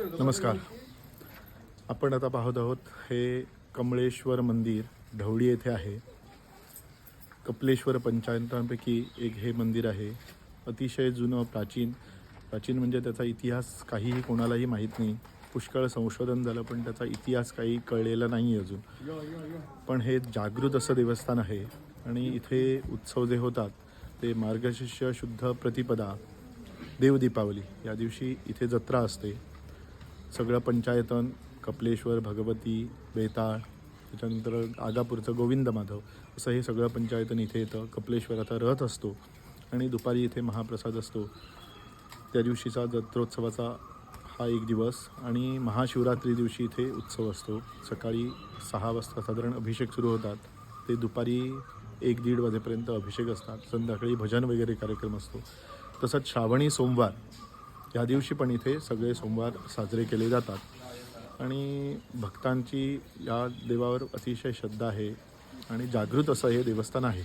नमस्कार. आपण आता पाहत आहोत हे कमळेश्वर मंदिर ढवळी येथे आहे. कपिलेश्वर पंचायतांपैकी एक हे मंदिर आहे. अतिशय जुनं प्राचीन. प्राचीन म्हणजे त्याचा इतिहास काहीही कोणालाही माहीत नाही. पुष्कळ संशोधन झालं पण त्याचा इतिहास काही कळलेला नाही अजून. पण हे जागृत असं देवस्थान आहे आणि इथे उत्सव जे होतात ते मार्गशीर्ष शुद्ध प्रतिपदा देवदीपावली. या दिवशी इथे जत्रा असते. सगळं पंचायतन कपलेश्वर भगवती बेताळ त्याच्यानंतर आगापूरचं गोविंद माधव असं हे सगळं पंचायतन इथे येतं. कपलेश्वराचा रथ असतो आणि दुपारी इथे महाप्रसाद असतो. त्या दिवशीचा जत्रोत्सवाचा हा एक दिवस आणि महाशिवरात्री दिवशी इथे उत्सव असतो. सकाळी सहा वाजता साधारण अभिषेक सुरू होतात. ते दुपारी एक दीड वाजेपर्यंत अभिषेक असतात. संध्याकाळी भजन वगैरे कार्यक्रम असतो. तसंच श्रावणी सोमवार या दिवशी पण इथे सगळे सोमवार साजरे केले जातात. आणि भक्तांची या देवावर अतिशय श्रद्धा आहे आणि जागृत असं हे देवस्थान आहे.